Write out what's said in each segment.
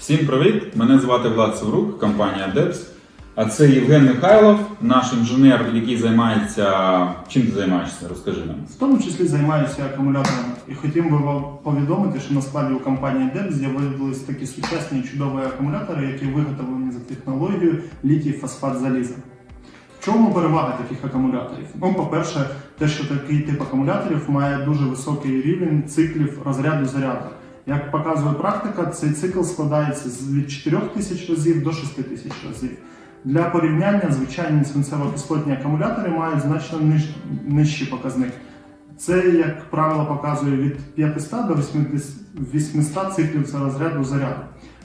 Всім привіт! Мене звати Влад Саврук, компанія DEPS. А це Євген Михайлов, наш інженер, який займається. Чим ти займаєшся? Розкажи нам. В тому числі займаюся акумуляторами. І хотів би вам повідомити, що на складі у компанії DEP з'явились такі сучасні і чудові акумулятори, які виготовлені за технологією літій фосфат заліза. В чому перевага таких акумуляторів? Ну, по-перше, те, що такий тип акумуляторів має дуже високий рівень циклів розряду заряду. Як показує практика, цей цикл складається від 4000 разів до 6000 разів. Для порівняння звичайні свинцево-кислотні акумулятори мають значно ниж... нижчий показник. Це, як правило, показує від 500 до 80 800 циклів за розряду заряду.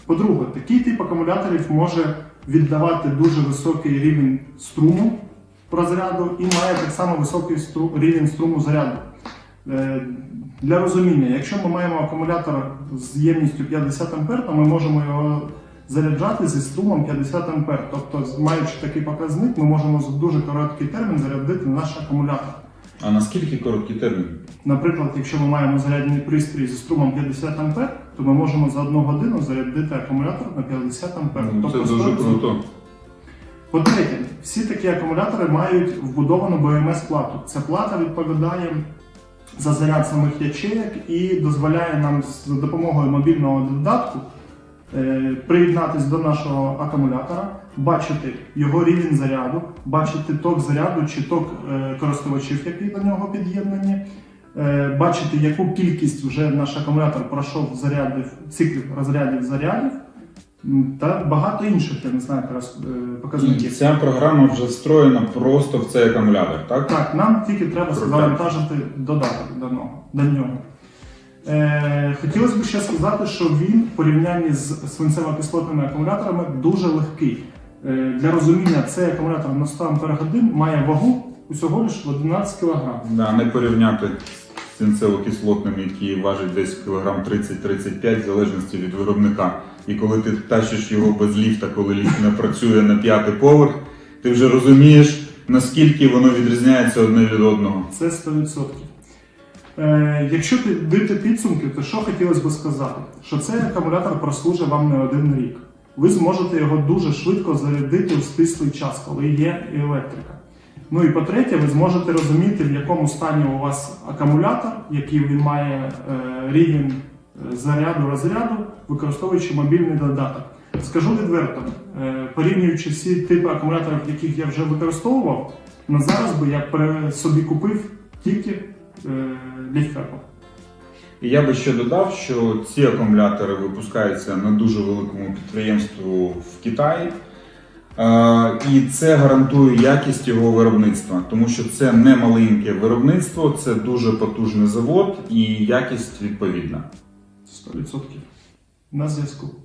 По-друге, такий тип акумуляторів може віддавати дуже високий рівень струму розряду і має так само високий стру- рівень струму заряду. Е, Для розуміння, якщо ми маємо акумулятор з ємністю 50 А, то ми можемо його заряджати зі струмом 50 А. Тобто, маючи такий показник, ми можемо за дуже короткий термін зарядити наш акумулятор. А наскільки короткий термін? Наприклад, якщо ми маємо зарядний пристрій зі струмом 50 А, то ми можемо за одну годину зарядити акумулятор на 50 А. Ну, це дуже круто. По-третє, всі такі акумулятори мають вбудовану БМС-плату. Ця плата відповідає за заряд самих ячеек і дозволяє нам за допомогою мобільного додатку е, приєднатися до нашого акумулятора, бачити його рівень заряду, бачити ток заряду чи ток е, користувачів, які до нього під'єднані, е, бачити, яку кількість вже наш акумулятор пройшов зарядів, циклів розрядів зарядів. Та багато інших, я не знаю, якраз е, І показників. ця програма вже встроєна просто в цей акумулятор, так? Так, нам тільки треба завантажити додаток до нього. До нього. Е, хотілося б ще сказати, що він в порівнянні з свинцево-кислотними акумуляторами дуже легкий. Е, для розуміння, цей акумулятор на 100 Ах має вагу усього лише в 11 кг. Да, не порівняти з синцево-кислотним, який важить десь кілограм 30-35 в залежності від виробника. І коли ти тащиш його без ліфта, коли ліфт не працює на п'ятий поверх, ти вже розумієш, наскільки воно відрізняється одне від одного. Це 100%. Е, якщо підбити підсумки, то що хотілося б сказати? Що цей акумулятор прослужить вам не один рік. Ви зможете його дуже швидко зарядити у стислий час, коли є електрика. Ну і по-третє, ви зможете розуміти, в якому стані у вас акумулятор, який він має е, рівень заряду розряду, використовуючи мобільний додаток. Скажу відверто, е, порівнюючи всі типи акумуляторів, яких я вже використовував, на зараз би я собі купив тільки е, ліферку. І я би ще додав, що ці акумулятори випускаються на дуже великому підприємству в Китаї. Е, І це гарантує якість його виробництва, тому що це не маленьке виробництво, це дуже потужний завод і якість відповідна. 100%. На зв'язку.